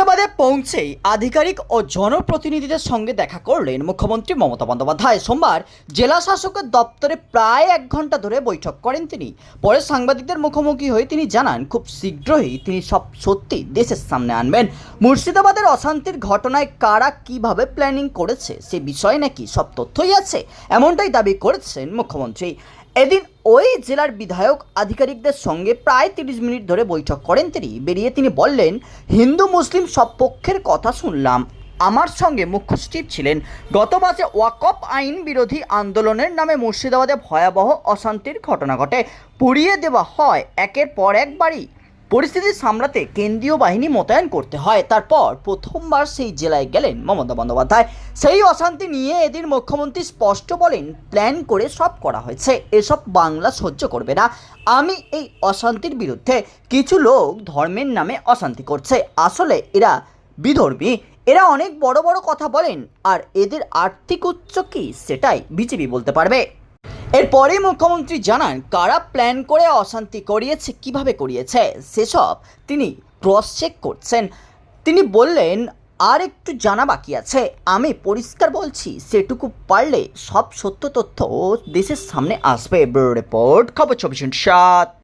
মুর্শিদাবাদে পৌঁছেই আধিকারিক ও জনপ্রতিনিধিদের সঙ্গে দেখা করলেন মুখ্যমন্ত্রী মমতা বন্দ্যোপাধ্যায়। সোমবার জেলা শাসকের দপ্তরে প্রায় এক ঘণ্টা ধরে বৈঠক করেন তিনি। পরে সাংবাদিকদের মুখোমুখি হয়ে তিনি জানান, খুব শীঘ্রই তিনি সব সত্যি দেশের সামনে আনবেন। মুর্শিদাবাদের অশান্তির ঘটনায় কারা কীভাবে প্ল্যানিং করেছে, সে বিষয়ে নাকি সব তথ্যই আছে, এমনটাই দাবি করেছেন মুখ্যমন্ত্রী। এদিন ওই জেলার বিধায়ক আধিকারিকদের সঙ্গে প্রায় তিরিশ মিনিট ধরে বৈঠক করেন তিনি। বেরিয়ে তিনি বললেন, হিন্দু, মুসলিম সব পক্ষের কথা শুনলাম। আমার সঙ্গে মুখ্য সচিব ছিলেন। গত মাসে ওয়াকপ আইন বিরোধী আন্দোলনের নামে মুর্শিদাবাদে ভয়াবহ অশান্তির ঘটনা ঘটে। পুড়িয়ে দেওয়া হয় একের পর এক বাড়ি। পরিস্থিতি সামলাতে কেন্দ্রীয় বাহিনী মোতায়েন করতে হয়। তারপর প্রথমবার সেই জেলায় গেলেন মমতা বন্দ্যোপাধ্যায়। সেই অশান্তি নিয়ে এদিন মুখ্যমন্ত্রী স্পষ্ট বলেন, প্ল্যান করে সব করা হয়েছে। এসব বাংলা সহ্য করবে না। আমি এই অশান্তির বিরুদ্ধে কিছু লোক ধর্মের নামে অশান্তি করছে। আসলে এরা বিধর্মী। এরা অনেক বড় বড় কথা বলেন। আর এদের আর্থিক উচ্চ কি সেটাই বিজেপি বলতে পারবে। এরপরে মুখ্যমন্ত্রী জানান, কারা প্ল্যান করে অশান্তি করিয়েছে, কীভাবে করিয়েছে? সেসব তিনি ক্রস চেক করছেন। তিনি বললেন, আর একটু জানা বাকি আছে। আমি পরিষ্কার বলছি, সেটুকু পারলে সব সত্য তথ্য দেশের সামনে আসবে। ব্যুরো রিপোর্ট, খবর চব্বিশ সাত।